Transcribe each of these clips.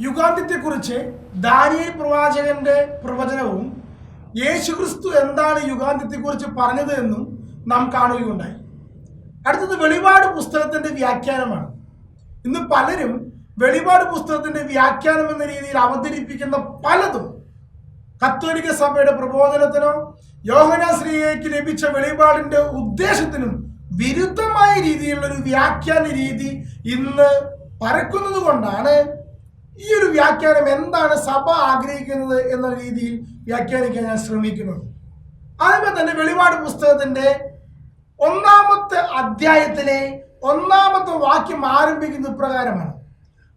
യുഗാന്ത്യത്തെക്കുറിച്ച് ദാനിയൽ പ്രവാചകന്റെ പ്രവചനവും യേശുക്രിസ്തു എന്താണ് യുഗാന്ത്യത്തെക്കുറിച്ച് പറഞ്ഞത് എന്നും നാം കാണുകയുണ്ടായി. അടുത്തത് വെളിപാട് പുസ്തകത്തിന്റെ വ്യാഖ്യാനമാണ്. ഇന്ന് പലരും വെളിപാട് പുസ്തകത്തിന്റെ വ്യാഖ്യാനം എന്ന രീതിയിൽ അവതരിപ്പിക്കുന്ന പലതും കത്തോലിക്ക സഭയുടെ പ്രബോധനത്തിനോ യോഹനാശ്രീയയ്ക്ക് ലഭിച്ച വെളിപാടിന്റെ ഉദ്ദേശത്തിനും വിരുദ്ധമായ രീതിയിലുള്ള ഒരു വ്യാഖ്യാന രീതി ഇന്ന് പരക്കുന്നത് കൊണ്ടാണ് ഈ ഒരു വ്യാഖ്യാനം എന്താണ് സഭ ആഗ്രഹിക്കുന്നത് എന്ന രീതിയിൽ വ്യാഖ്യാനിക്കാൻ ഞാൻ ശ്രമിക്കുന്നത്. ആദ്യമേ തന്നെ വെളിപാട് പുസ്തകത്തിന്റെ ഒന്നാമത്തെ അധ്യായത്തിലെ ഒന്നാമത്തെ വാക്യം ആരംഭിക്കുന്ന ഇപ്രകാരമാണ്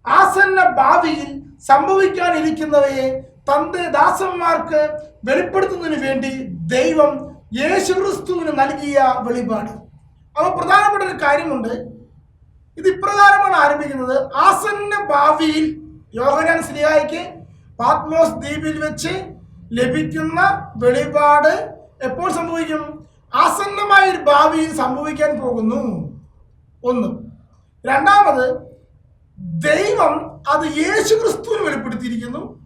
ആസന്ന ഭാവിയിൽ സംഭവിക്കാനിരിക്കുന്നവയെ തന്റെ ദാസന്മാർക്ക് വെളിപ്പെടുത്തുന്നതിന് വേണ്ടി ദൈവം യേശുക്രിസ്തുവിന് നൽകിയ വെളിപാട്. അപ്പോൾ പ്രധാനപ്പെട്ട ഒരു കാര്യമുണ്ട്. ഇത് ഇപ്രകാരമാണ് ആരംഭിക്കുന്നത്. ആസന്ന ഭാവിയിൽ യോഹനാൻ ശ്രീയായിക്ക് പാത്മോസ് ദ്വീപിൽ വെച്ച് ലഭിക്കുന്ന വെളിപാട് എപ്പോൾ സംഭവിക്കും? ആസന്നമായ ഒരു ഭാവിയിൽ സംഭവിക്കാൻ പോകുന്നു. ഒന്ന്. രണ്ടാമത് ദൈവം അത് യേശു ക്രിസ്തുവിന് വെളിപ്പെടുത്തിയിരിക്കുന്നു.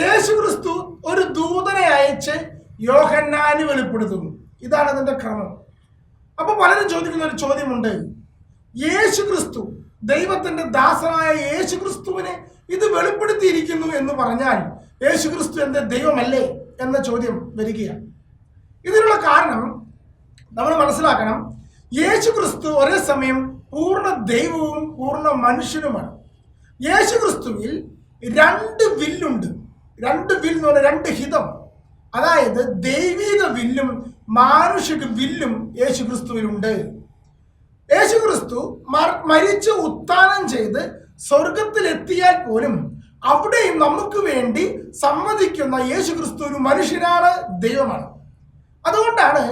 യേശു ക്രിസ്തു ഒരു ദൂതനെ അയച്ച് യോഹന്നാന് വെളിപ്പെടുത്തുന്നു. ഇതാണ് അതിന്റെ ക്രമം. അപ്പോൾ പലരും ചോദിക്കുന്ന ഒരു ചോദ്യമുണ്ട്. യേശു ക്രിസ്തു ദൈവത്തിന്റെ ദാസനായ യേശു ക്രിസ്തുവിനെ ഇത് വെളിപ്പെടുത്തിയിരിക്കുന്നു എന്ന് പറഞ്ഞാൽ യേശു ക്രിസ്തു എന്റെ ദൈവമല്ലേ എന്ന ചോദ്യം വരികയാണ്. ഇതിനുള്ള കാരണം നമ്മൾ മനസ്സിലാക്കണം യേശു ക്രിസ്തു ഒരേ സമയം പൂർണ ദൈവവും പൂർണ മനുഷ്യനുമാണ്. യേശു ക്രിസ്തുവിൽ രണ്ട് വില്ലുണ്ട്. രണ്ട് വിൽ എന്ന് പറഞ്ഞാൽ രണ്ട് ഹിതം. അതായത് ദൈവിക വില്ലും മാനുഷിക വില്ലും യേശു ക്രിസ്തുവിലുണ്ട് യേശു ക്രിസ്തു മരിച്ച് ഉത്ഥാനം ചെയ്ത് സ്വർഗത്തിൽ എത്തിയാൽ പോലും അവിടെയും നമുക്ക് വേണ്ടി സമ്മതിക്കുന്ന യേശു ക്രിസ്തു ഒരു മനുഷ്യനാണ് ദൈവമാണ്. അതുകൊണ്ടാണ്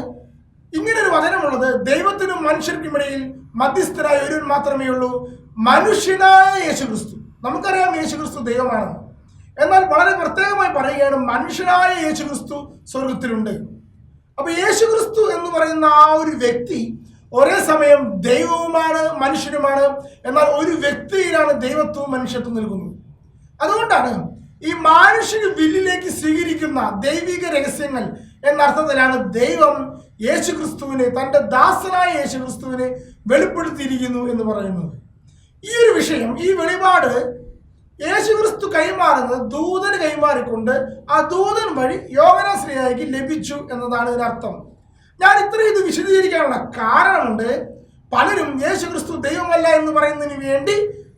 ഇങ്ങനൊരു വചനമുള്ളത് ദൈവത്തിനും മനുഷ്യർക്കുമിടയിൽ മധ്യസ്ഥരായ ഒരു മാത്രമേ ഉള്ളൂ മനുഷ്യനായ യേശു ക്രിസ്തു നമുക്കറിയാം യേശു ക്രിസ്തു ദൈവമാണെന്ന് എന്നാൽ വളരെ പ്രത്യേകമായി പറയുകയാണ് മനുഷ്യനായ യേശു ക്രിസ്തു സ്വർഗത്തിലുണ്ട് അപ്പൊ യേശു ക്രിസ്തു എന്ന് പറയുന്ന ആ ഒരു വ്യക്തി ഒരേ സമയം ദൈവവുമാണ് മനുഷ്യനുമാണ്. എന്നാൽ ഒരു വ്യക്തിയിലാണ് ദൈവത്വവും മനുഷ്യത്വം നൽകുന്നത്. അതുകൊണ്ടാണ് ഈ മാനുഷിക വില്ലിലേക്ക് സ്വീകരിക്കുന്ന ദൈവിക രഹസ്യങ്ങൾ എന്ന അർത്ഥത്തിലാണ് ദൈവം യേശുക്രിസ്തുവിനെ തന്റെ ദാസനായ യേശുക്രിസ്തുവിനെ വെളിപ്പെടുത്തിയിരിക്കുന്നു എന്ന് പറയുന്നത്. ഈ ഒരു വിഷയം ഈ വെളിപാട് യേശുക്രിസ്തു കൈമാറുന്നത് ദൂതന് കൈമാറിക്കൊണ്ട് ആ ദൂതൻ വഴി യോഗനാശ്രീയായിക്ക് ലഭിച്ചു എന്നതാണ് ഇതിനർത്ഥം. ഞാൻ ഇത്രയും ഇത് വിശദീകരിക്കാനുള്ള കാരണമുണ്ട്. പലരും യേശു ക്രിസ്തു ദൈവമല്ല എന്ന് പറയുന്നതിന് വേണ്ടി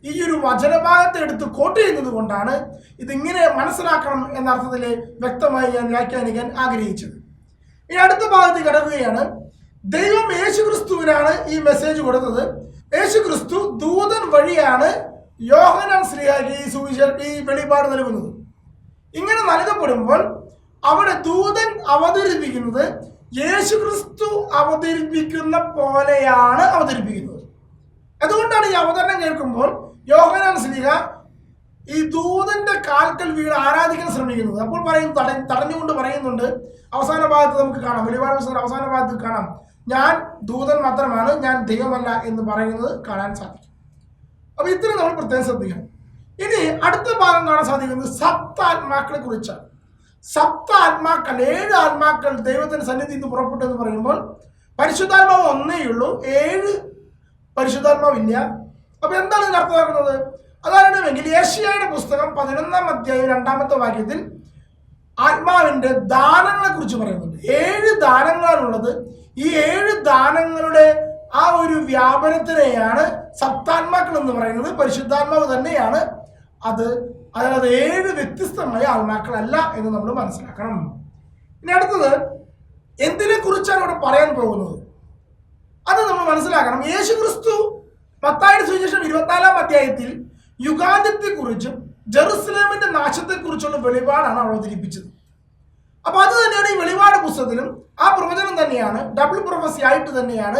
ഈ ഒരു വചനഭാഗത്തെ എടുത്ത് കോട്ട് ചെയ്യുന്നത് കൊണ്ടാണ് ഇതിങ്ങനെ മനസ്സിലാക്കണം എന്ന അർത്ഥത്തിൽ വ്യക്തമായി ഞാൻ വ്യാഖ്യാനിക്കാൻ ആഗ്രഹിച്ചത്. ഈ അടുത്ത ഭാഗത്ത് കിടക്കുകയാണ്. ദൈവം യേശു ക്രിസ്തുവിനാണ് ഈ മെസ്സേജ് കൊടുത്തത്. യേശു ക്രിസ്തു ദൂതൻ വഴിയാണ് യോഹനാൻ ശ്രീയാക്കി ഈ സുവിശേഷ ഈ വെളിപാട് നൽകുന്നത്. ഇങ്ങനെ നൽകപ്പെടുമ്പോൾ അവിടെ ദൂതൻ അവതരിപ്പിക്കുന്നത് യേശുക്രിസ്തു അവതരിപ്പിക്കുന്ന പോലെയാണ് അവതരിപ്പിക്കുന്നത്. അതുകൊണ്ടാണ് ഈ അവതരണം കേൾക്കുമ്പോൾ യോഹനാൻ സ്ലിഹ ഈ ദൂതന്റെ കാൽക്കൽ വീട് ആരാധിക്കാൻ ശ്രമിക്കുന്നത്. അപ്പോൾ പറയും തട തടഞ്ഞുകൊണ്ട് പറയുന്നുണ്ട്. അവസാന ഭാഗത്ത് നമുക്ക് കാണാം. വെളിപാട് പുസ്തകം അവസാന ഭാഗത്ത് കാണാം. ഞാൻ ദൂതൻ മാത്രമാണ് ഞാൻ ദൈവമല്ല എന്ന് പറയുന്നത് കാണാൻ സാധിക്കും. അപ്പൊ ഇത്രയും നമ്മൾ പ്രത്യേകം ശ്രദ്ധിക്കണം. ഇനി അടുത്ത ഭാഗം കാണാൻ സാധിക്കുന്നത് സപ്താത്മാക്കളെ കുറിച്ചാണ്. സപ്താത്മാക്കൾ ഏഴ് ആത്മാക്കൾ ദൈവത്തിന്റെ സന്നിധിയിൽ നിന്ന് പുറപ്പെട്ടു എന്ന് പറയുമ്പോൾ പരിശുദ്ധാത്മാവ് ഒന്നേ ഉള്ളൂ. ഏഴ് പരിശുദ്ധാത്മാവില്ല അപ്പൊ എന്താണ് ഇതിന് അർത്ഥമാക്കുന്നത്? അതാരണമെങ്കിൽ ഏഷ്യയുടെ പുസ്തകം പതിനൊന്നാം അധ്യായം രണ്ടാമത്തെ വാക്യത്തിൽ ആത്മാവിന്റെ ദാനങ്ങളെ കുറിച്ച് പറയുന്നുണ്ട്. ഏഴ് ദാനങ്ങളാണുള്ളത്. ഈ ഏഴ് ദാനങ്ങളുടെ ആ ഒരു വ്യാപനത്തിനെയാണ് സപ്താത്മാക്കൾ എന്ന് പറയുന്നത്. പരിശുദ്ധാത്മാവ് തന്നെയാണ് അത് അതായത് ഏഴ് വ്യത്യസ്തമായ ആത്മാക്കളല്ല എന്ന് നമ്മൾ മനസ്സിലാക്കണം. ഇനി അടുത്തത് എന്തിനെ കുറിച്ചാണ് ഇവിടെ പറയാൻ പോകുന്നത്? അത് നമ്മൾ മനസ്സിലാക്കണം. യേശു ക്രിസ്തു പത്തായിരം സുവിശേഷം ഇരുപത്തിനാലാം അധ്യായത്തിൽ യുഗാന്ത്യത്തെക്കുറിച്ചും ജെറുസലേമിന്റെ നാശത്തെക്കുറിച്ചുള്ള വെളിപാടാണ് അവതരിപ്പിച്ചത്. അപ്പൊ അത് തന്നെയാണ് ഈ വെളിപാട് പുസ്തകത്തിലും ആ പ്രവചനം തന്നെയാണ് ഡബിൾ പ്രൊഫസി ആയിട്ട് തന്നെയാണ്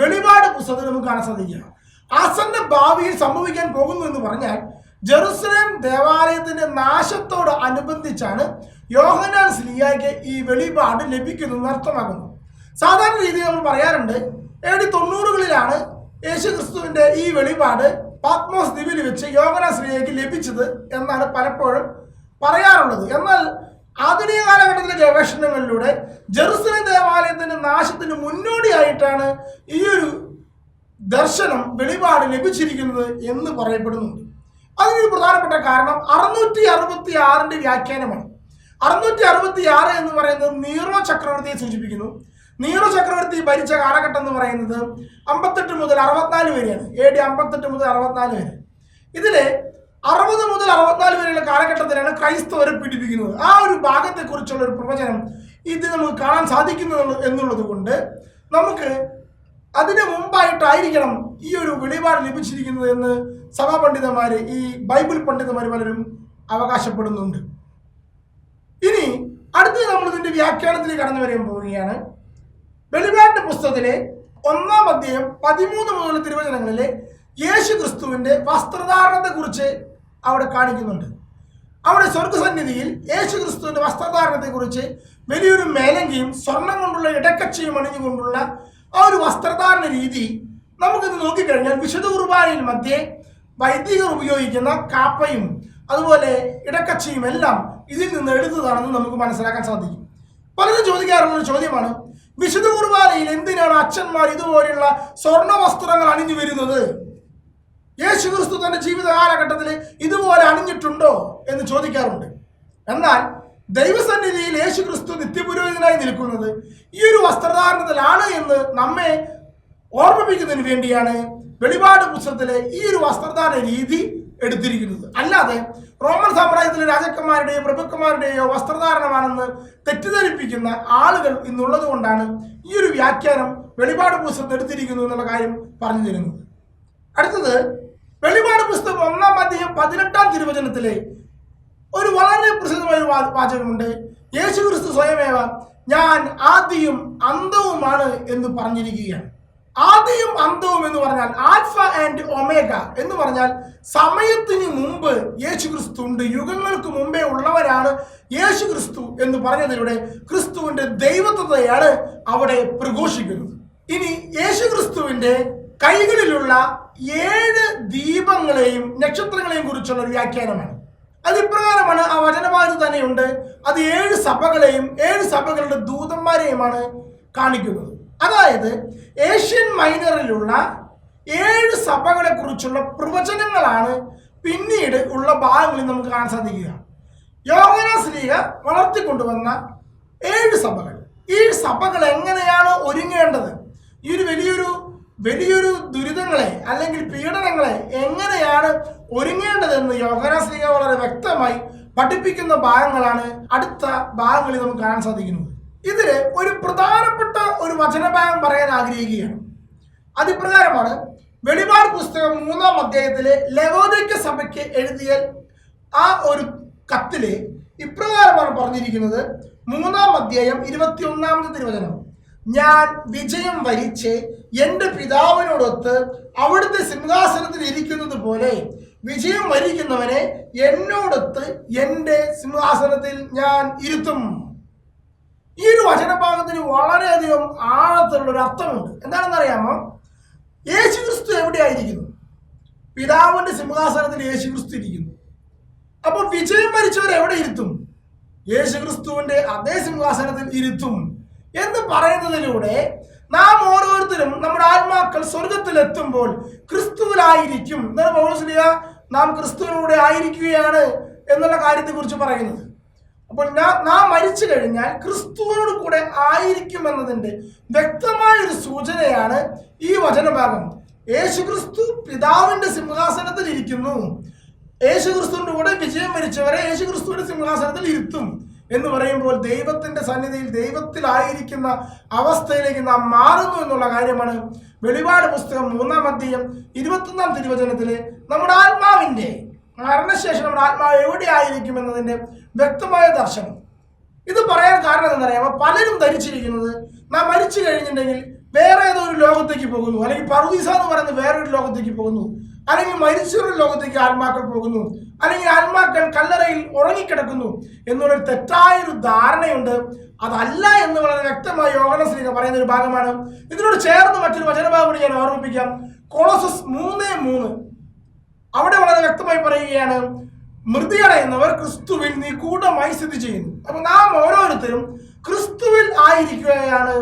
വെളിപാട് പുസ്തകത്തിൽ നമുക്ക് കാണാൻ സാധിക്കുക. ആസന്ന ഭാവിയിൽ സംഭവിക്കാൻ പോകുന്നു എന്ന് പറഞ്ഞാൽ ജെറുസലേം ദേവാലയത്തിന്റെ നാശത്തോട് അനുബന്ധിച്ചാണ് യോഹനാൻ സ്ലിയായ്ക്ക് ഈ വെളിപാട് ലഭിക്കുന്നു അർത്ഥമാകുന്നു സാധാരണ രീതിയിൽ നമ്മൾ പറയാറുണ്ട് ഏഴ് തൊണ്ണൂറുകളിലാണ് യേശു ക്രിസ്തുവിന്റെ ഈ വെളിപാട് പാത്മോസ് ദ്വീപിൽ വെച്ച് യോഗന സ്ത്രീക്ക് ലഭിച്ചത് എന്നാണ് പലപ്പോഴും പറയാറുള്ളത്. എന്നാൽ ആധുനിക കാലഘട്ടത്തിലെ ഗവേഷണങ്ങളിലൂടെ ജെറുസലേം ദേവാലയത്തിന്റെ നാശത്തിന് മുന്നോടിയായിട്ടാണ് ഈ ഒരു ദർശനം വെളിപാട് ലഭിച്ചിരിക്കുന്നത് എന്ന് പറയപ്പെടുന്നുണ്ട്. അതിനൊരു പ്രധാനപ്പെട്ട കാരണം അറുന്നൂറ്റി അറുപത്തി ആറിന്റെ വ്യാഖ്യാനമാണ്. അറുന്നൂറ്റി അറുപത്തി ആറ് എന്ന് പറയുന്നത് നീറോ ചക്രവർത്തിയെ സൂചിപ്പിക്കുന്നു. നീറോ ചക്രവർത്തി ഭരിച്ച കാലഘട്ടം എന്ന് പറയുന്നത് അമ്പത്തെട്ട് മുതൽ അറുപത്തിനാല് വരെയാണ്. എ ഡി അമ്പത്തെട്ട് മുതൽ അറുപത്തിനാല് വരെ. ഇതിൽ അറുപത് മുതൽ അറുപത്തിനാല് വരെയുള്ള കാലഘട്ടത്തിലാണ് ക്രൈസ്തവരെ പീഡിപ്പിക്കുന്നത്. ആ ഒരു ഭാഗത്തെക്കുറിച്ചുള്ള ഒരു പ്രവചനം ഇത് നമുക്ക് കാണാൻ സാധിക്കുന്നു എന്നുള്ളത് കൊണ്ട് നമുക്ക് അതിന് മുമ്പായിട്ടായിരിക്കണം ഈ ഒരു വെളിപാട് ലഭിച്ചിരിക്കുന്നത് എന്ന് സഭാപണ്ഡിതന്മാര് ഈ ബൈബിൾ പണ്ഡിതന്മാർ പലരും അവകാശപ്പെടുന്നുണ്ട്. ഇനി അടുത്തത് നമ്മൾ ഇതിന്റെ വ്യാഖ്യാനത്തിലേക്ക് കടന്നു വരാൻ പോവുകയാണ്. വെളിപാട്ട് പുസ്തകത്തിലെ ഒന്നാം അധ്യായം പതിമൂന്ന് മുതൽ തിരുവചനങ്ങളിലെ യേശു ക്രിസ്തുവിന്റെ വസ്ത്രധാരണത്തെ കുറിച്ച് അവിടെ കാണിക്കുന്നുണ്ട്. അവിടെ സ്വർഗസന്നിധിയിൽ യേശു ക്രിസ്തുവിന്റെ വസ്ത്രധാരണത്തെ കുറിച്ച് വലിയൊരു മേലങ്കിയും സ്വർണം കൊണ്ടുള്ള ഇടക്കച്ചയും അണിഞ്ഞുകൊണ്ടുള്ള ആ ഒരു വസ്ത്രധാരണ രീതി നമുക്കിത് നോക്കിക്കഴിഞ്ഞാൽ വിശുദ്ധ കുർബാനയിൽ മധ്യേ വൈദികർ ഉപയോഗിക്കുന്ന കാപ്പയും അതുപോലെ ഇടക്കച്ചയും എല്ലാം ഇതിൽ നിന്ന് എടുത്തതാണെന്ന് നമുക്ക് മനസ്സിലാക്കാൻ സാധിക്കും. പലരും ചോദിക്കാറുള്ള ചോദ്യമാണ് വിശുദ്ധ കുർബാനയിൽ എന്തിനാണ് അച്ഛന്മാർ ഇതുപോലെയുള്ള സ്വർണ വസ്ത്രങ്ങൾ അണിഞ്ഞു വരുന്നത്? യേശു ക്രിസ്തു തന്റെ ജീവിത കാലഘട്ടത്തിൽ ഇതുപോലെ അണിഞ്ഞിട്ടുണ്ടോ എന്ന് ചോദിക്കാറുണ്ട്. എന്നാൽ ദൈവസന്നിധിയിൽ യേശു ക്രിസ്തു നിത്യപുരോഹിതനായി നിൽക്കുന്നത് ഈ ഒരു വസ്ത്രധാരണത്തിലാണ് എന്ന് നമ്മെ ഓർമ്മിപ്പിക്കുന്നതിന് വേണ്ടിയാണ് വെളിപാട് പുസ്തകത്തിലെ ഈ ഒരു വസ്ത്രധാരണ രീതി എടുത്തിരിക്കുന്നത്. അല്ലാതെ റോമൻ സാമ്രാജ്യത്തിലെ രാജാക്കന്മാരുടെയോ പ്രഭുക്കന്മാരുടെയോ വസ്ത്രധാരണമാണെന്ന് തെറ്റിദ്ധരിപ്പിക്കുന്ന ആളുകൾ ഇന്നുള്ളത് കൊണ്ടാണ് ഈ ഒരു വ്യാഖ്യാനം വെളിപാട് പുസ്തകത്തിൽ എടുത്തിരിക്കുന്നു എന്നുള്ള കാര്യം പറഞ്ഞു തരുന്നത്. അടുത്തത് വെളിപാട് പുസ്തകം ഒന്നാം അധ്യായം പതിനെട്ടാം തിരുവചനത്തിലെ ഒരു വളരെ പ്രസിദ്ധമായ ഒരു വാചകമുണ്ട്. യേശു ക്രിസ്തു സ്വയമേവ ഞാൻ ആദ്യയും അന്തവുമാണ് എന്ന് പറഞ്ഞിരിക്കുകയാണ്. ആദ്യയും അന്തവും എന്ന് പറഞ്ഞാൽ ആൽഫ ആൻഡ് ഒമേഗ എന്ന് പറഞ്ഞാൽ സമയത്തിന് മുമ്പ് യേശു ക്രിസ്തു ഉണ്ട്. യുഗങ്ങൾക്ക് മുമ്പേ ഉള്ളവരാണ് യേശു ക്രിസ്തു എന്ന് പറഞ്ഞതിലൂടെ ക്രിസ്തുവിന്റെ ദൈവത്വതയാണ് അവിടെ പ്രഘോഷിക്കുന്നത്. ഇനി യേശു ക്രിസ്തുവിന്റെ കൈകളിലുള്ള ഏഴ് ദീപങ്ങളെയും നക്ഷത്രങ്ങളെയും കുറിച്ചുള്ള വ്യാഖ്യാനമാണ്. അത് ഇപ്രകാരമാണ് ആ വചനഭാഗത്ത് തന്നെയുണ്ട്. അത് ഏഴ് സഭകളെയും ഏഴ് സഭകളുടെ ദൂതന്മാരെയുമാണ് കാണിക്കുന്നത്. അതായത് ഏഷ്യൻ മൈനറിലുള്ള ഏഴ് സഭകളെ കുറിച്ചുള്ള പ്രവചനങ്ങളാണ് പിന്നീട് ഉള്ള ഭാഗങ്ങളിൽ നമുക്ക് കാണാൻ സാധിക്കുക. യോഗനാശ്ലീക വളർത്തിക്കൊണ്ടുവന്ന ഏഴ് സഭകൾ. ഈ സഭകൾ എങ്ങനെയാണ് ഒരുങ്ങേണ്ടത്? ഈ ഒരു വലിയൊരു വലിയൊരു ദുരിതങ്ങളെ അല്ലെങ്കിൽ പീഡനങ്ങളെ എങ്ങനെയാണ് ഒരുങ്ങേണ്ടതെന്ന് യോഗനാശ്ലീക വളരെ വ്യക്തമായി പഠിപ്പിക്കുന്ന ഭാഗങ്ങളാണ് അടുത്ത ഭാഗങ്ങളിൽ നമുക്ക് കാണാൻ സാധിക്കുന്നത്. ഇതിൽ ഒരു പ്രധാനപ്പെട്ട ഒരു വചനഭാഗം പറയാൻ ആഗ്രഹിക്കുകയാണ്. അതിപ്രകാരമാണ് വെളിപാട് പുസ്തകം മൂന്നാം അധ്യായത്തിലെ ലവോദിക്ക സഭയ്ക്ക് എഴുതിയ ആ ഒരു കത്തിൽ ഇപ്രകാരമാണ് പറഞ്ഞിരിക്കുന്നത്. മൂന്നാം അധ്യായം ഇരുപത്തി ഒന്നാമത്തെ തിരുവചനം. ഞാൻ വിജയം വരിച്ച് എന്റെ പിതാവിനോടൊത്ത് അവിടുത്തെ സിംഹാസനത്തിൽ ഇരിക്കുന്നത് പോലെ വിജയം വരിക്കുന്നവനെ എന്നോടൊത്ത് എന്റെ സിംഹാസനത്തിൽ ഞാൻ ഇരുത്തും. ഈ ഒരു വചനഭാഗത്തിന് വളരെയധികം ആഴത്തിലുള്ള ഒരു അർത്ഥമുണ്ട്. എന്താണെന്നറിയാമോ? യേശു ക്രിസ്തു എവിടെയായിരിക്കുന്നു? പിതാവിന്റെ സിംഹാസനത്തിൽ യേശു ക്രിസ്തു ഇരിക്കുന്നു. അപ്പോൾ വിജയം വരിച്ചവർ എവിടെ ഇരുത്തും? യേശു ക്രിസ്തുവിന്റെ അതേ സിംഹാസനത്തിൽ ഇരുത്തും എന്ന് പറയുന്നതിലൂടെ നാം ഓരോരുത്തരും നമ്മുടെ ആത്മാക്കൾ സ്വർഗത്തിൽ എത്തുമ്പോൾ ക്രിസ്തുവിലായിരിക്കും പൗലോസ് പൗരസ്ലിയ നാം ക്രിസ്തുവിലൂടെ ആയിരിക്കുകയാണ് എന്നുള്ള കാര്യത്തെക്കുറിച്ച് പറയുന്നത്. അപ്പോൾ ഞാൻ നാം മരിച്ചു കഴിഞ്ഞാൽ ക്രിസ്തുവിനോട് കൂടെ ആയിരിക്കും എന്നതിന്റെ വ്യക്തമായ ഒരു സൂചനയാണ് ഈ വചനഭാഗം. യേശു ക്രിസ്തു പിതാവിന്റെ സിംഹാസനത്തിൽ ഇരിക്കുന്നു. യേശു ക്രിസ്തുവിന്റെ കൂടെ വിജയം വരിച്ചവരെ യേശു ക്രിസ്തുവിന്റെ സിംഹാസനത്തിൽ ഇരുത്തും എന്ന് പറയുമ്പോൾ ദൈവത്തിന്റെ സന്നിധിയിൽ ദൈവത്തിലായിരിക്കുന്ന അവസ്ഥയിലേക്ക് നാം മാറുന്നു എന്നുള്ള കാര്യമാണ് വെളിപാട് പുസ്തകം മൂന്നാം അധ്യയം ഇരുപത്തൊന്നാം തിരുവചനത്തിൽ നമ്മുടെ ആത്മാവിന്റെ മരണശേഷം നമ്മുടെ ആത്മാവ് എവിടെയായിരിക്കും എന്നതിന്റെ വ്യക്തമായ ദർശനം. ഇത് പറയാൻ കാരണം എന്താണെന്നറിയാമോ? പലരും ധരിച്ചിരിക്കുന്നത് നാം മരിച്ചു കഴിഞ്ഞിട്ടുണ്ടെങ്കിൽ വേറെ ഏതോ ഒരു ലോകത്തേക്ക് പോകുന്നു. അല്ലെങ്കിൽ പർവീസ എന്ന് പറയുന്ന വേറൊരു ലോകത്തേക്ക് പോകുന്നു. അല്ലെങ്കിൽ മരിച്ചൊരു ലോകത്തേക്ക് ആത്മാക്കൾ പോകുന്നു. അല്ലെങ്കിൽ ആത്മാക്കൾ കല്ലറയിൽ ഉറങ്ങിക്കിടക്കുന്നു എന്നുള്ളൊരു തെറ്റായ ഒരു ധാരണയുണ്ട്. അതല്ല എന്ന് വളരെ വ്യക്തമായി യോഗനശ്രീക പറയുന്ന ഒരു ഭാഗമാണ്. ഇതിനോട് ചേർന്ന് മറ്റൊരു വചനഭാഗം കൂടി ഞാൻ ഓർമ്മിപ്പിക്കാം. കൊളോസസ് മൂന്ന് മൂന്ന്. അവിടെ വളരെ വ്യക്തമായി പറയുകയാണ് മൃതികളയുന്നവർ ക്രിസ്തുവിൽ നിഗൂഢമായി സ്ഥിതി ചെയ്യുന്നു. അപ്പൊ നാം ഓരോരുത്തരും ക്രിസ്തുവിൽ ആയിരിക്കുകയാണ്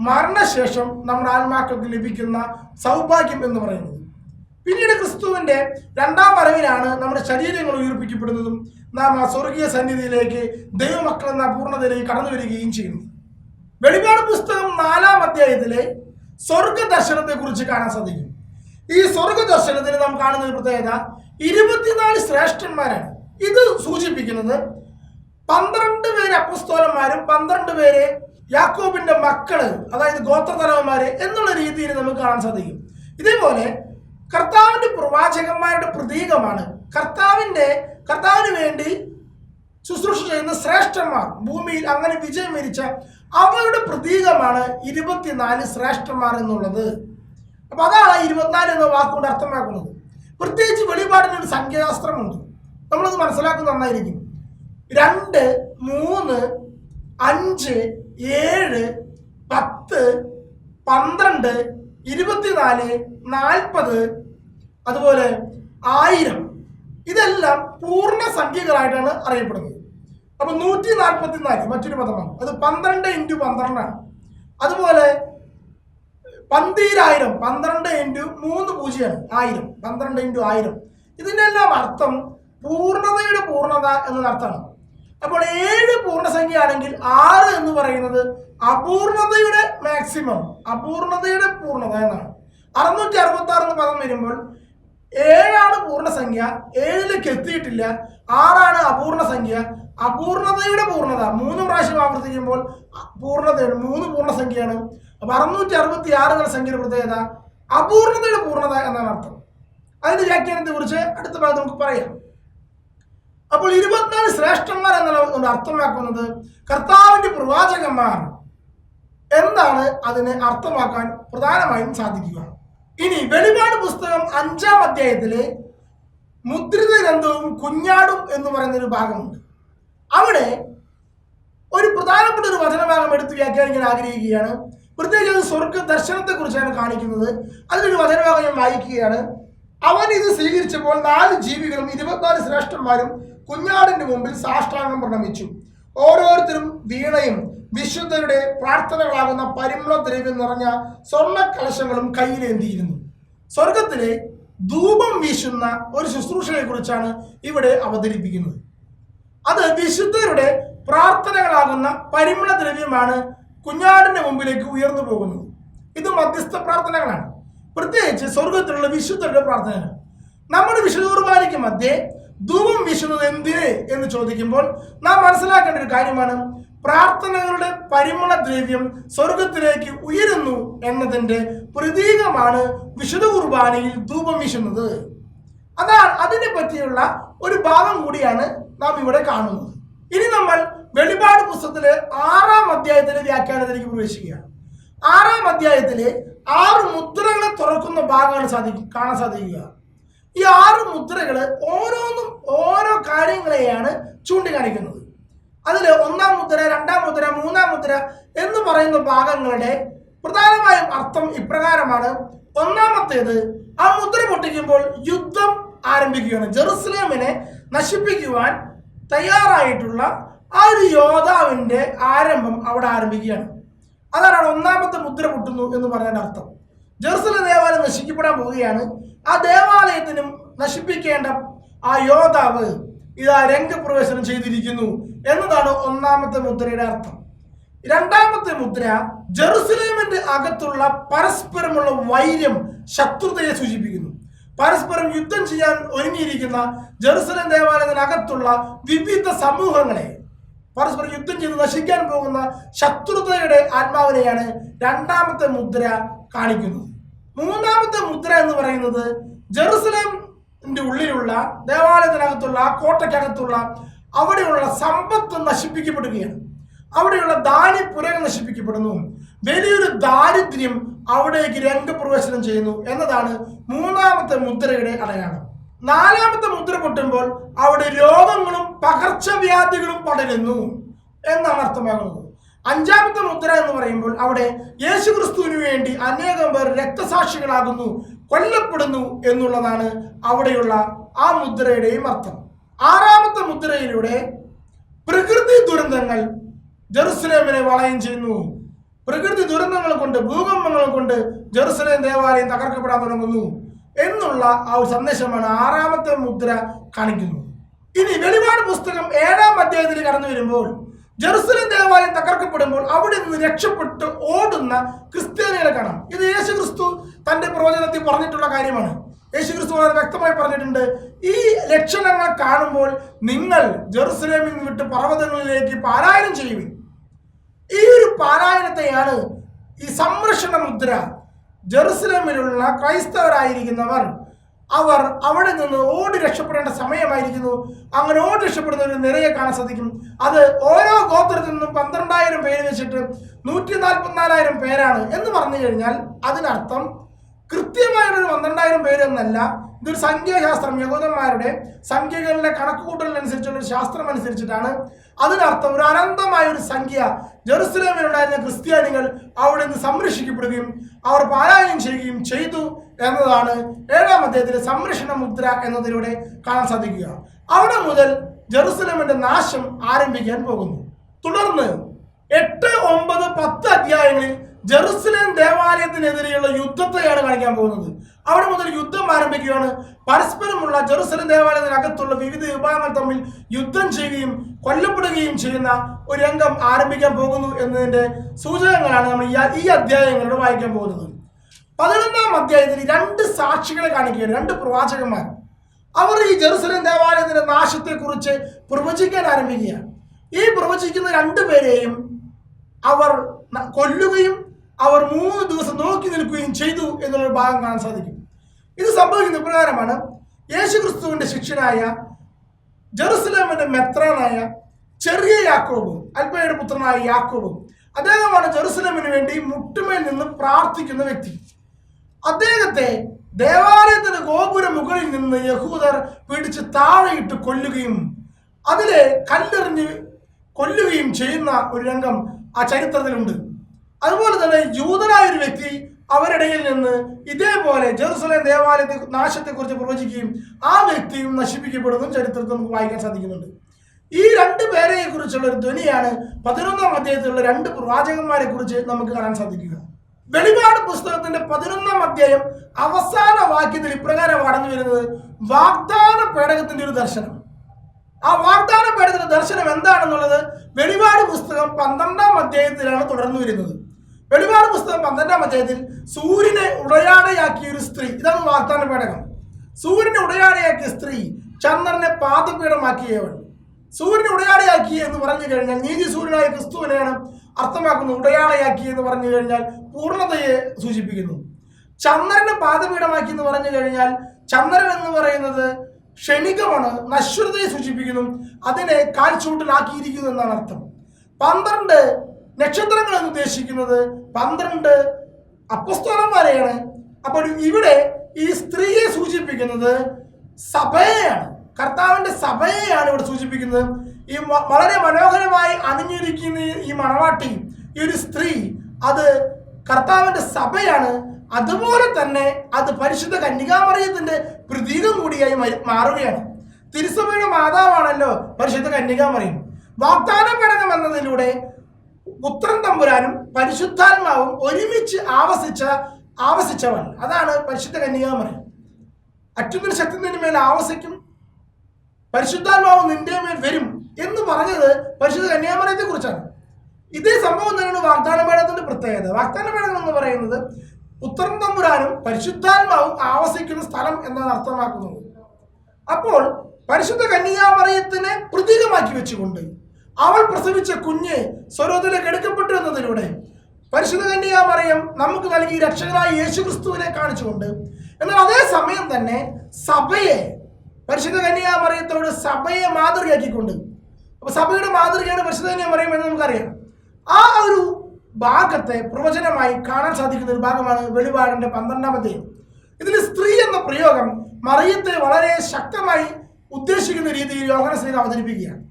മരണശേഷം നമ്മുടെ ആത്മാക്കൾക്ക് ലഭിക്കുന്ന സൗഭാഗ്യം എന്ന് പറയുന്നത്. പിന്നീട് ക്രിസ്തുവിന്റെ രണ്ടാം വരവിലാണ് നമ്മുടെ ശരീരങ്ങൾ ഉയർപ്പിക്കപ്പെടുന്നതും നാം ആ സ്വർഗീയ സന്നിധിയിലേക്ക് ദൈവമക്കൾ എന്ന പൂർണതയിലേക്ക് കടന്നു വരികയും ചെയ്യുന്നു. വെളിപാട് പുസ്തകം നാലാം അധ്യായത്തിലെ സ്വർഗ ദർശനത്തെ കുറിച്ച് കാണാൻ സാധിക്കും. ഈ സ്വർഗ ദർശനത്തിന് നാം കാണുന്ന ഒരു പ്രത്യേകത ഇരുപത്തിനാല് ശ്രേഷ്ഠന്മാരാണ്. ഇത് സൂചിപ്പിക്കുന്നത് പന്ത്രണ്ട് പേര് അപ്പസ്തോലന്മാരും പന്ത്രണ്ട് പേര് യാക്കോബിന്റെ മക്കൾ അതായത് ഗോത്രതലവന്മാര് എന്നുള്ള രീതിയിൽ നമുക്ക് കാണാൻ സാധിക്കും. ഇതേപോലെ കർത്താവിന്റെ പ്രവാചകന്മാരുടെ പ്രതീകമാണ്. കർത്താവിന്റെ കർത്താവിന് വേണ്ടി ശുശ്രൂഷ ചെയ്യുന്ന ശ്രേഷ്ഠന്മാർ ഭൂമിയിൽ അങ്ങനെ വിജയം വരിച്ച അവരുടെ പ്രതീകമാണ് ഇരുപത്തിനാല് ശ്രേഷ്ഠന്മാർ എന്നുള്ളത്. അപ്പൊ അതാണ് ഇരുപത്തിനാല് എന്ന വാക്കുകൊണ്ട് അർത്ഥമാക്കുന്നത്. പ്രത്യേകിച്ച് വെളിപാടിന് ഒരു സംഖ്യാശാസ്ത്രമുണ്ട് നമ്മളത് മനസ്സിലാക്കുന്നത് നന്നായിരിക്കും. രണ്ട് മൂന്ന് അഞ്ച് ഏഴ് പത്ത് പന്ത്രണ്ട് ഇരുപത്തിനാല് നാൽപ്പത് അതുപോലെ ആയിരം. ഇതെല്ലാം പൂർണ സംഖ്യകളായിട്ടാണ് അറിയപ്പെടുന്നത്. അപ്പൊ നൂറ്റി നാൽപ്പത്തി നാല് മറ്റൊരു പദമാണ്. അത് പന്ത്രണ്ട് ഇന്റു പന്ത്രണ്ടാണ്. അതുപോലെ പന്തീരായിരം പന്ത്രണ്ട് ഇന്റു മൂന്ന് പൂജ്യമാണ് ആയിരം പന്ത്രണ്ട് ഇന്റു ആയിരം. ഇതിന്റെ എല്ലാം അർത്ഥം പൂർണതയുടെ പൂർണത എന്നതർത്ഥമാണ് അപ്പോൾ ഏഴ് പൂർണസംഖ്യ ആണെങ്കിൽ ആറ് എന്ന് പറയുന്നത് അപൂർണതയുടെ മാക്സിമം അപൂർണതയുടെ പൂർണത എന്നാണ്. അറുന്നൂറ്റി അറുപത്തി ആറ് എന്ന് പദം വരുമ്പോൾ ഏഴാണ് പൂർണസംഖ്യ ഏഴിലേക്ക് എത്തിയിട്ടില്ല ആറാണ് അപൂർണസംഖ്യ അപൂർണതയുടെ പൂർണത. മൂന്ന് പ്രാവശ്യം ആവർത്തിക്കുമ്പോൾ പൂർണത മൂന്ന് പൂർണസംഖ്യയാണ്. അപ്പൊ അറുന്നൂറ്റി അറുപത്തി ആറ് എന്ന സംഖ്യയുടെ പ്രത്യേകത അപൂർണതയുടെ പൂർണത എന്നാണ് അർത്ഥം. അതിന്റെ വ്യാഖ്യാനത്തെ കുറിച്ച്? അടുത്ത ഭാഗത്ത് നമുക്ക് പറയാം. അപ്പോൾ ഇരുപത്തിനാല് ശ്രേഷ്ഠന്മാർ എന്നുള്ള അർത്ഥമാക്കുന്നത് കർത്താവിന്റെ പ്രവാചകന്മാർ എന്താണ് അതിനെ അർത്ഥമാക്കാൻ പ്രധാനമായും സാധിക്കുക. ഇനി വെളിപാട് പുസ്തകം അഞ്ചാം അധ്യായത്തിലെ മുദ്രിത ഗ്രന്ഥവും കുഞ്ഞാടും എന്ന് പറയുന്ന ഒരു ഭാഗമുണ്ട്. അവിടെ ഒരു പ്രധാനപ്പെട്ട ഒരു വചനഭാഗം എടുത്ത് വ്യാഖ്യാനിക്കാൻ ആഗ്രഹിക്കുകയാണ്. പ്രത്യേകിച്ച് അത് സ്വർഗ ദർശനത്തെ കുറിച്ചാണ് കാണിക്കുന്നത്. അതിലൊരു വചനഭാഗം ഞാൻ വായിക്കുകയാണ്. അവൻ ഇത് സ്വീകരിച്ചപ്പോൾ നാല് ജീവികളും ഇരുപത്തിനാല് ശ്രേഷ്ഠന്മാരും കുഞ്ഞാടിന്റെ മുമ്പിൽ സാഷ്ടാംഗം പ്രണമിച്ചു. ഓരോരുത്തരും വീണയും വിശുദ്ധരുടെ പ്രാർത്ഥനകളാകുന്ന പരിമള ദ്രവ്യം നിറഞ്ഞ സ്വർണ കലശങ്ങളും കയ്യിലേന്തിയിരുന്നു. സ്വർഗത്തിലെ ധൂപം വീശുന്ന ഒരു ശുശ്രൂഷയെ കുറിച്ചാണ് ഇവിടെ അവതരിപ്പിക്കുന്നത്. അത് വിശുദ്ധരുടെ പ്രാർത്ഥനകളാകുന്ന പരിമള ദ്രവ്യമാണ് കുഞ്ഞാടിന്റെ മുമ്പിലേക്ക് ഉയർന്നു പോകുന്നത്. ഇത് മധ്യസ്ഥ പ്രാർത്ഥനകളാണ്. പ്രത്യേകിച്ച് സ്വർഗത്തിലുള്ള വിശുദ്ധരുടെ പ്രാർത്ഥനകൾ. നമ്മുടെ വിശുദ്ധ കുർബാനയ്ക്ക് മധ്യേ ധൂപം വീശുന്നത് എന്തിന് എന്ന് ചോദിക്കുമ്പോൾ നാം മനസ്സിലാക്കേണ്ട ഒരു കാര്യമാണ്. പ്രാർത്ഥനകളുടെ പരിമള ദ്രവ്യം സ്വർഗത്തിലേക്ക് ഉയരുന്നു എന്നതിന്റെ പ്രതീകമാണ് വിശുദ്ധ കുർബാനയിൽ ധൂപം വീശുന്നത്. അതാണ് അതിനെ പറ്റിയുള്ള ഒരു ഭാഗം കൂടിയാണ് നാം ഇവിടെ കാണുന്നത്. ഇനി നമ്മൾ വെളിപാട് പുസ്തകത്തിൽ ആറാം അധ്യായത്തിലെ വ്യാഖ്യാനത്തിലേക്ക് പ്രവേശിക്കുകയാണ്. ആറാം അധ്യായത്തിലെ ആറ് മുദ്രകളെ തുറക്കുന്ന ഭാഗമാണ് സാധിക്കും കാണാൻ സാധിക്കുക. ഈ ആറ് മുദ്രകൾ ഓരോന്നും ഓരോ കാര്യങ്ങളെയാണ് ചൂണ്ടിക്കാണിക്കുന്നത്. അതിൽ ഒന്നാം മുദ്ര രണ്ടാം മുദ്ര മൂന്നാം മുദ്ര എന്ന് പറയുന്ന ഭാഗങ്ങളുടെ പ്രധാനമായും അർത്ഥം ഇപ്രകാരമാണ്. ഒന്നാമത്തേത് ആ മുദ്ര പൊട്ടിക്കുമ്പോൾ യുദ്ധം ആരംഭിക്കുകയാണ്. ജെറുസലേമിനെ നശിപ്പിക്കുവാൻ തയ്യാറായിട്ടുള്ള ആ ഒരു യോദ്ധാവിന്റെ ആരംഭം അവിടെ ആരംഭിക്കുകയാണ്. അതാണ് ഒന്നാമത്തെ മുദ്ര പൊട്ടുന്നു എന്ന് പറയുന്ന അർത്ഥം. ജെറുസലേം ദേവാലയം നശിക്കപ്പെടാൻ പോവുകയാണ്. ആ ദേവാലയത്തിനും നശിപ്പിക്കേണ്ട ആ യോദ്ധാവ് ഇതാ രംഗപ്രവേശനം ചെയ്തിരിക്കുന്നു എന്നതാണ് ഒന്നാമത്തെ മുദ്രയുടെ അർത്ഥം. രണ്ടാമത്തെ മുദ്ര ജെറുസലേമിന്റെ അകത്തുള്ള പരസ്പരമുള്ള വൈര്യം ശത്രുതയെ സൂചിപ്പിക്കുന്നു. പരസ്പരം യുദ്ധം ചെയ്യാൻ ഒരുങ്ങിയിരിക്കുന്ന ജെറുസലേം ദേവാലയത്തിനകത്തുള്ള വിവിധ സമൂഹങ്ങളെ പരസ്പരം യുദ്ധം ചെയ്ത് നശിക്കാൻ പോകുന്ന ശത്രുതയുടെ ആത്മാവിനെയാണ് രണ്ടാമത്തെ മുദ്ര കാണിക്കുന്നത്. മൂന്നാമത്തെ മുദ്ര എന്ന് പറയുന്നത് ജെറുസലേമിന്റെ ഉള്ളിലുള്ള ദേവാലയത്തിനകത്തുള്ള കോട്ടയ്ക്കകത്തുള്ള അവിടെയുള്ള സമ്പത്ത് നശിപ്പിക്കപ്പെടുകയാണ്. അവിടെയുള്ള ധാന്യപ്പുരകൾ നശിപ്പിക്കപ്പെടുന്നു. വലിയൊരു ദാരിദ്ര്യം അവിടേക്ക് രംഗപ്രവേശനം ചെയ്യുന്നു എന്നതാണ് മൂന്നാമത്തെ മുദ്രയുടെ അടയാളം. നാലാമത്തെ മുദ്ര പൊട്ടുമ്പോൾ അവിടെ രോഗങ്ങളും പകർച്ചവ്യാധികളും പടരുന്നു എന്നാണ് അർത്ഥമാകുന്നത്. അഞ്ചാമത്തെ മുദ്ര എന്ന് പറയുമ്പോൾ അവിടെ യേശു ക്രിസ്തുവിന് വേണ്ടി അനേകം പേർ രക്തസാക്ഷികളാകുന്നു കൊല്ലപ്പെടുന്നു എന്നുള്ളതാണ് അവിടെയുള്ള ആ മുദ്രയുടെയും അർത്ഥം. ആറാമത്തെ മുദ്രയിലൂടെ പ്രകൃതി ദുരന്തങ്ങൾ ജെറുസലേമിനെ വളയം ചെയ്യുന്നു. പ്രകൃതി ദുരന്തങ്ങൾ കൊണ്ട് ഭൂകമ്പങ്ങൾ കൊണ്ട് ജെറുസലേം ദേവാലയം തകർക്കപ്പെടാൻ തുടങ്ങുന്നു. എന്നുള്ള ആ ഒരു സന്ദേശമാണ് ആറാമത്തെ മുദ്ര കാണിക്കുന്നത്. ഇനി വെളിപാട് പുസ്തകം ഏഴാം അധ്യായത്തിൽ കടന്നു വരുമ്പോൾ ജെറുസലേം ദേവാലയം തകർക്കപ്പെടുമ്പോൾ അവിടെ നിന്ന് രക്ഷപ്പെട്ട് ഓടുന്ന ക്രിസ്ത്യാനികളെ കാണാം. ഇത് യേശു ക്രിസ്തു തന്റെ പ്രവചനത്തിൽ പറഞ്ഞിട്ടുള്ള കാര്യമാണ്. യേശു ക്രിസ്തു വളരെ വ്യക്തമായി പറഞ്ഞിട്ടുണ്ട് ഈ ലക്ഷണങ്ങൾ കാണുമ്പോൾ നിങ്ങൾ ജെറുസലേമിൽ നിന്ന് വിട്ട് പർവതങ്ങളിലേക്ക് പാരായണം ചെയ്യുവിൻ. ഈ ഒരു പാരായണത്തെയാണ് ഈ സംരക്ഷണ മുദ്ര ജെറുസലേമിലുള്ള ക്രൈസ്തവരായിരിക്കുന്നവർ അവർ അവിടെ നിന്ന് ഓടി രക്ഷപ്പെടേണ്ട സമയമായിരിക്കുന്നു. അങ്ങനെ ഓടി രക്ഷപ്പെടുന്ന ഒരു നിരയെ കാണാൻ സാധിക്കും. അത് ഓരോ ഗോത്രത്തിൽ നിന്നും പന്ത്രണ്ടായിരം പേര് വെച്ചിട്ട് നൂറ്റി നാൽപ്പത്തിനാലായിരം പേരാണ് എന്ന് പറഞ്ഞു കഴിഞ്ഞാൽ അതിനർത്ഥം കൃത്യമായൊരു പന്ത്രണ്ടായിരം പേര് എന്നല്ല ഇതൊരു സംഖ്യാശാസ്ത്രം യഹൂദന്മാരുടെ സംഖ്യകളുടെ കണക്കുകൂട്ടലിനനുസരിച്ചുള്ള ഒരു ശാസ്ത്രം അനുസരിച്ചിട്ടാണ്. അതിനർത്ഥം ഒരു അനന്തമായ ഒരു സംഖ്യ ജെറുസലേമിലുണ്ടായിരുന്ന ക്രിസ്ത്യാനികൾ അവിടെ നിന്ന് സംരക്ഷിക്കപ്പെടുകയും അവർ പാരായണം ചെയ്യുകയും ചെയ്തു എന്നതാണ് ഏഴാം അധ്യായത്തിലെ സംരക്ഷണ മുദ്ര എന്നതിലൂടെ കാണാൻ സാധിക്കുക. അവിടെ മുതൽ ജെറുസലേമിന്റെ നാശം ആരംഭിക്കാൻ പോകുന്നു. തുടർന്ന് എട്ട് ഒമ്പത് പത്ത് അധ്യായങ്ങളിൽ ജെറുസലേം ദേവാലയത്തിനെതിരെയുള്ള യുദ്ധത്തെയാണ് കാണിക്കാൻ പോകുന്നത്. അവിടെ മുതൽ യുദ്ധം ആരംഭിക്കുകയാണ്. പരസ്പരമുള്ള ജെറുസലം ദേവാലയത്തിനകത്തുള്ള വിവിധ വിഭാഗങ്ങൾ തമ്മിൽ യുദ്ധം ചെയ്യുകയും കൊല്ലപ്പെടുകയും ചെയ്യുന്ന ഒരു രംഗം ആരംഭിക്കാൻ പോകുന്നു എന്നതിന്റെ സൂചകങ്ങളാണ് നമ്മൾ ഈ അധ്യായങ്ങളോട് വായിക്കാൻ പോകുന്നത്. പതിനൊന്നാം അധ്യായത്തിൽ രണ്ട് സാക്ഷികളെ കാണിക്കുകയാണ്. രണ്ട് പ്രവാചകന്മാർ. അവർ ഈ ജെറുസലം ദേവാലയത്തിന്റെ നാശത്തെക്കുറിച്ച് പ്രവചിക്കാൻ ആരംഭിക്കുകയാണ്. ഈ പ്രവചിക്കുന്ന രണ്ടു പേരെയും അവർ കൊല്ലുകയും അവർ മൂന്ന് ദിവസം നോക്കി നിൽക്കുകയും ചെയ്തു എന്നുള്ള ഭാഗം കാണാൻ സാധിക്കും. ഇത് സംഭവിക്കുന്ന പ്രകാരമാണ് യേശു ക്രിസ്തുവിന്റെ ശിഷ്യനായ ജെറുസലേമിന്റെ മെത്രാനായ ചെറിയ യാക്കോബും അൽബയുടെ പുത്രനായ യാക്കോബും. അദ്ദേഹമാണ് ജെറുസലേമിന് വേണ്ടി മുട്ടുമേൽ നിന്ന് പ്രാർത്ഥിക്കുന്ന വ്യക്തി. അദ്ദേഹത്തെ ദേവാലയത്തിന്റെ ഗോപുര മുകളിൽ നിന്ന് യഹൂദർ പിടിച്ച് താഴെയിട്ട് കൊല്ലുകയും അതിലെ കല്ലെറിഞ്ഞ് കൊല്ലുകയും ചെയ്യുന്ന ഒരു രംഗം ആ ചരിത്രത്തിലുണ്ട്. അതുപോലെ തന്നെ ജൂതനായ ഒരു വ്യക്തി അവരിടയിൽ നിന്ന് ഇതേപോലെ ജെറുസലേം ദേവാലയത്തെ നാശത്തെക്കുറിച്ച് പ്രവചിക്കുകയും ആ വ്യക്തിയും നശിപ്പിക്കപ്പെടുന്നതും ചരിത്രത്തിൽ നമുക്ക് വായിക്കാൻ സാധിക്കുന്നുണ്ട്. ഈ രണ്ട് പേരെ കുറിച്ചുള്ള ഒരു ധ്വനിയാണ് പതിനൊന്നാം അധ്യായത്തിലുള്ള രണ്ട് പ്രവാചകന്മാരെ കുറിച്ച് നമുക്ക് കാണാൻ സാധിക്കുക. വെളിപാട് പുസ്തകത്തിന്റെ പതിനൊന്നാം അധ്യായം അവസാന വാക്യത്തിൽ ഇപ്രകാരം കടന്നു വരുന്നത്. വാഗ്ദാന പേടകത്തിന്റെ ഒരു ദർശനം. ആ വാഗ്ദാന പേടകത്തിന്റെ ദർശനം എന്താണെന്നുള്ളത് വെളിപാട് പുസ്തകം പന്ത്രണ്ടാം അധ്യായത്തിലാണ് തുടർന്നു വരുന്നത്. വെളിപാട് പുസ്തകം പന്ത്രണ്ടാം അധ്യായത്തിൽ സൂര്യനെ ഉടയാടയാക്കിയ ഒരു സ്ത്രീ. ഇതാണ് വാഗ്ദാന പേടകം. സൂര്യനെ ഉടയാടയാക്കിയ സ്ത്രീ ചന്ദ്രനെ പാദപീഠമാക്കിയവൾ സൂര്യനെ ഉടയാടയാക്കി എന്ന് പറഞ്ഞു കഴിഞ്ഞാൽ നീതി സൂര്യനായ ക്രിസ്തുവിനെയാണ് അർത്ഥമാക്കുന്നത്. ഉടയാടയാക്കി എന്ന് പറഞ്ഞു കഴിഞ്ഞാൽ പൂർണതയെ സൂചിപ്പിക്കുന്നു. ചന്ദ്രനെ പാദപീഠമാക്കി എന്ന് പറഞ്ഞു കഴിഞ്ഞാൽ ചന്ദ്രൻ എന്ന് പറയുന്നത് ക്ഷണികമാണ് നശ്വരതയെ സൂചിപ്പിക്കുന്നു. അതിനെ കാൽച്ചൂട്ടിലാക്കിയിരിക്കുന്നു എന്നാണ് അർത്ഥം. പന്ത്രണ്ട് നക്ഷത്രങ്ങൾ എന്ന് ഉദ്ദേശിക്കുന്നത്. പന്ത്രണ്ട് അപ്പസ്തോലന്മാരെയാണ്. അപ്പോൾ ഇവിടെ ഈ സ്ത്രീയെ സൂചിപ്പിക്കുന്നത് സഭയെയാണ്. കർത്താവിന്റെ സഭയെയാണ് ഇവിടെ സൂചിപ്പിക്കുന്നത്. ഈ വളരെ മനോഹരമായി അണിഞ്ഞിരിക്കുന്ന ഈ- മണവാട്ടി ഈ ഒരു സ്ത്രീ അത് കർത്താവിന്റെ സഭയാണ്. അതുപോലെ തന്നെ അത് പരിശുദ്ധ കന്യകാമറിയത്തിന്റെ പ്രതീകം കൂടിയായി മാറുകയാണ്. തിരുസഭയുടെ മാതാവാണല്ലോ പരിശുദ്ധ കന്യകാമറിയം വാഗ്ദാന പഠനം എന്നതിലൂടെ പുത്രൻ തമ്പുരാനും പരിശുദ്ധാത്മാവും ഒരുമിച്ച് ആവസിച്ച ആവസിച്ചവൻ. അതാണ് പരിശുദ്ധ കന്യകാമറിയം അത്യുന്നത ശക്തി നിന്റെ മേൽ ആവസിക്കും. പരിശുദ്ധാത്മാവ് നിന്റെ മേൽ വരും എന്ന് പറഞ്ഞത് പരിശുദ്ധ കന്യാമറിയത്തെ കുറിച്ചാണ്. ഇതേ സംഭവം തന്നെയാണ് വാഗ്ദാന പേടത്തിന്റെ പ്രത്യേകത. വാഗ്ദാന പേടകം എന്ന് പറയുന്നത് പുത്രൻ തമ്പുരാനും പരിശുദ്ധാത്മാവും ആവസിക്കുന്ന സ്ഥലം എന്നാണ് അർത്ഥമാക്കുന്നത്. അപ്പോൾ പരിശുദ്ധ കന്യാമറിയത്തിനെ പ്രതീകമാക്കി വെച്ചുകൊണ്ട് അവൾ പ്രസവിച്ച കുഞ്ഞ് സ്വരോത്തിലേക്ക് എടുക്കപ്പെട്ടു എന്നതിലൂടെ പരിശുദ്ധ കന്യാ മറിയം നമുക്ക് നൽകി രക്ഷകനായ യേശു ക്രിസ്തുവിനെ കാണിച്ചുകൊണ്ട് എന്നാൽ അതേ സമയം തന്നെ സഭയെ പരിശുദ്ധ കന്യാ മറിയത്തോട് സഭയെ മാതൃകയാക്കിക്കൊണ്ട്. അപ്പൊ സഭയുടെ മാതൃകയാണ് പരിശുദ്ധ കന്യാ മറിയം എന്ന് നമുക്കറിയാം. ആ ഒരു ഭാഗത്തെ പ്രവചനമായി കാണാൻ സാധിക്കുന്ന ഒരു ഭാഗമാണ് വെളിപാടിന്റെ പന്ത്രണ്ടാമത്തെ ഇതിൽ സ്ത്രീ എന്ന പ്രയോഗം മറിയത്തെ വളരെ ശക്തമായി ഉദ്ദേശിക്കുന്ന രീതിയിൽ യോഹന സ്ത്രീ അവതരിപ്പിക്കുകയാണ്.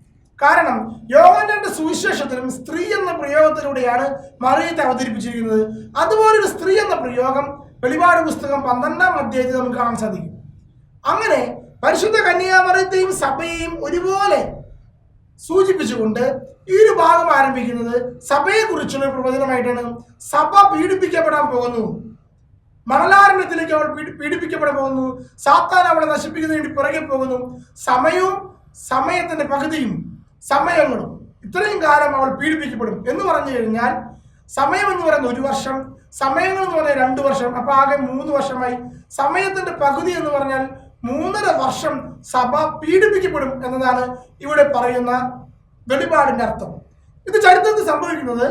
കാരണം യോഹനന്റെ സുവിശേഷത്തിലും സ്ത്രീ എന്ന പ്രയോഗത്തിലൂടെയാണ് മറിയത്തെ അവതരിപ്പിച്ചിരിക്കുന്നത്. അതുപോലൊരു സ്ത്രീ എന്ന പ്രയോഗം വെളിപാട് പുസ്തകം പന്ത്രണ്ടാം അധ്യായത്തിൽ നമുക്ക് കാണാൻ സാധിക്കും. അങ്ങനെ പരിശുദ്ധ കന്യാമറിയത്തെയും സഭയെയും ഒരുപോലെ സൂചിപ്പിച്ചുകൊണ്ട് ഈ ഒരു ഭാഗം ആരംഭിക്കുന്നത് സഭയെ കുറിച്ചുള്ള പ്രവചനമായിട്ടാണ്. സഭ പീഡിപ്പിക്കപ്പെടാൻ പോകുന്നു. മണലാരണ്യത്തിലേക്ക് അവൾ പീഡി- പീഡിപ്പിക്കപ്പെടാൻ പോകുന്നു. സാത്താൻ അവളെ നശിപ്പിക്കുന്നതിന് പുറകെ പോകുന്നു. സമയവും സമയത്തിന്റെ പകുതിയും സമയങ്ങളും ഇത്രയും കാലം അവൾ പീഡിപ്പിക്കപ്പെടും എന്ന് പറഞ്ഞു കഴിഞ്ഞാൽ സമയം എന്ന് പറയുന്നത് ഒരു വർഷം സമയങ്ങൾ എന്ന് പറഞ്ഞാൽ രണ്ട് വർഷം അപ്പൊ ആകെ മൂന്ന് വർഷമായി. സമയത്തിന്റെ പകുതി എന്ന് പറഞ്ഞാൽ മൂന്നര വർഷം സഭ പീഡിപ്പിക്കപ്പെടും എന്നതാണ് ഇവിടെ പറയുന്ന വെളിപാടിന്റെ അർത്ഥം. ഇത് ചരിത്രത്തിൽ സംഭവിക്കുന്നത്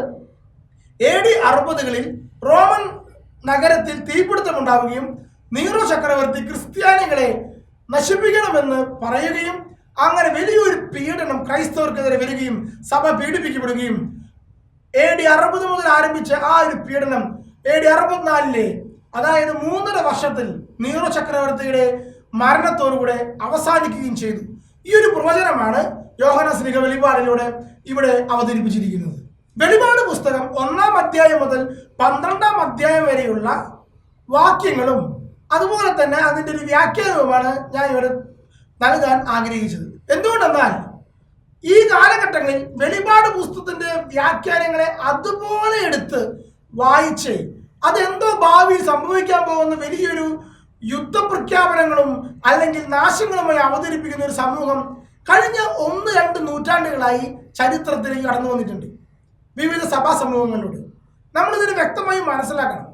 എ ഡി അറുപതുകളിൽ റോമൻ നഗരത്തിൽ തീപിടുത്തമുണ്ടാവുകയും നീറോ ചക്രവർത്തി ക്രിസ്ത്യാനികളെ നശിപ്പിക്കണമെന്ന് പറയുകയും അങ്ങനെ വലിയൊരു പീഡനം ക്രൈസ്തവർക്കെതിരെ വരികയും സഭ പീഡിപ്പിക്കപ്പെടുകയും എ ഡി അറുപത് മുതൽ ആരംഭിച്ച ആ ഒരു പീഡനം എ ഡി അറുപത്തിനാലിലെ അതായത് മൂന്നര വർഷത്തിൽ നീറോ ചക്രവർത്തിയുടെ മരണത്തോടുകൂടെ അവസാനിക്കുകയും ചെയ്തു. ഈ ഒരു പ്രവചനമാണ് യോഹന സ്നിക വെളിപാടിലൂടെ ഇവിടെ അവതരിപ്പിച്ചിരിക്കുന്നത്. വെളിപാട് പുസ്തകം ഒന്നാം അധ്യായം മുതൽ പന്ത്രണ്ടാം അധ്യായം വരെയുള്ള വാക്യങ്ങളും അതുപോലെ തന്നെ അതിന്റെ ഒരു വ്യാഖ്യാനവുമാണ് ഞാൻ ഇവിടെ നൽകാൻ ആഗ്രഹിച്ചത്. എന്തുകൊണ്ടെന്നാൽ ഈ കാലഘട്ടങ്ങളിൽ വെളിപാട് പുസ്തകത്തിന്റെ വ്യാഖ്യാനങ്ങളെ അതുപോലെ എടുത്ത് വായിച്ച് അതെന്തോ ഭാവി സംഭവിക്കാൻ പോകുന്ന വലിയൊരു യുദ്ധപ്രഖ്യാപനങ്ങളും അല്ലെങ്കിൽ നാശങ്ങളുമായി അവതരിപ്പിക്കുന്ന ഒരു സമൂഹം കഴിഞ്ഞ ഒന്ന് രണ്ട് നൂറ്റാണ്ടുകളായി ചരിത്രത്തിലേക്ക് കടന്നു വന്നിട്ടുണ്ട്. വിവിധ സഭാ സമൂഹങ്ങളിലൂടെ. നമ്മളിതിന് വ്യക്തമായി മനസ്സിലാക്കണം.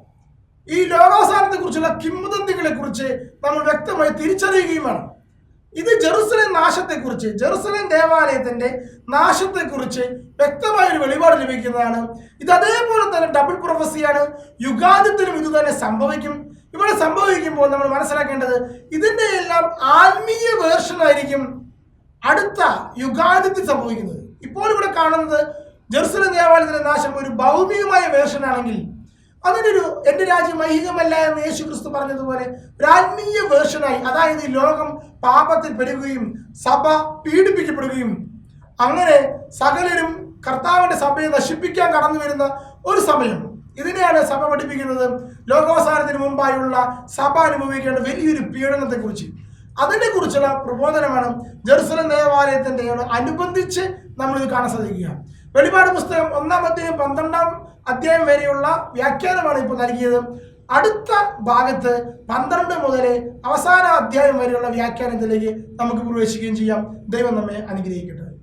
ഈ ലോകാവസാനത്തെ കുറിച്ചുള്ള കിംവദന്തികളെ കുറിച്ച് നമ്മൾ വ്യക്തമായി തിരിച്ചറിയുകയും വേണം. ഇത് ജെറുസലേം നാശത്തെക്കുറിച്ച് ജെറുസലേം ദേവാലയത്തിന്റെ നാശത്തെക്കുറിച്ച് വ്യക്തമായ ഒരു വെളിപാട് ലഭിക്കുന്നതാണ്. ഇത് അതേപോലെ തന്നെ ഡബിൾ പ്രൊഫസിയാണ് യുഗാദിത്തിലും ഇത് തന്നെ സംഭവിക്കും. ഇവിടെ സംഭവിക്കുമ്പോൾ നമ്മൾ മനസ്സിലാക്കേണ്ടത് ഇതിന്റെ എല്ലാം ആത്മീയ വേർഷൻ ആയിരിക്കും അടുത്ത യുഗാദിത്തിൽ സംഭവിക്കുന്നത്. ഇപ്പോൾ ഇവിടെ കാണുന്നത് ജെറുസലേം ദേവാലയത്തിന്റെ നാശം ഒരു ഭൗമികമായ വേർഷൻ ആണെങ്കിൽ അതിനൊരു എന്റെ രാജ്യം ഐഹികമല്ല എന്ന് യേശു ക്രിസ്തു പറഞ്ഞതുപോലെ ഒരു ആത്മീയ വേർഷനായി അതായത് ലോകം പാപത്തിൽ പെരുകുകയും സഭ പീഡിപ്പിക്കപ്പെടുകയും അങ്ങനെ സകലരും കർത്താവിന്റെ സഭയെ നശിപ്പിക്കാൻ കടന്നു വരുന്ന ഒരു സമയം. ഇതിനെയാണ് സഭ പഠിപ്പിക്കുന്നത്. ലോകാവസാനത്തിന് മുമ്പായുള്ള സഭ അനുഭവിക്കേണ്ട വലിയൊരു പീഡനത്തെക്കുറിച്ച്. അതിനെക്കുറിച്ചുള്ള പ്രബോധനമാണ് ജെറുസലം ദേവാലയത്തിന്റെ അനുബന്ധിച്ച് നമ്മൾ ഇത് കാണാൻ സാധിക്കുക. വെളിപാട് പുസ്തകം ഒന്നാം അധ്യായം പന്ത്രണ്ടാം അധ്യായം വരെയുള്ള വ്യാഖ്യാനമാണ് ഇപ്പോൾ നൽകിയത്. അടുത്ത ഭാഗത്ത് പന്ത്രണ്ട് മുതൽ അവസാന അധ്യായം വരെയുള്ള വ്യാഖ്യാനത്തിലേക്ക് നമുക്ക് പ്രവേശിക്കുകയും ചെയ്യാം. ദൈവം നമ്മെ അനുഗ്രഹിക്കട്ടെ.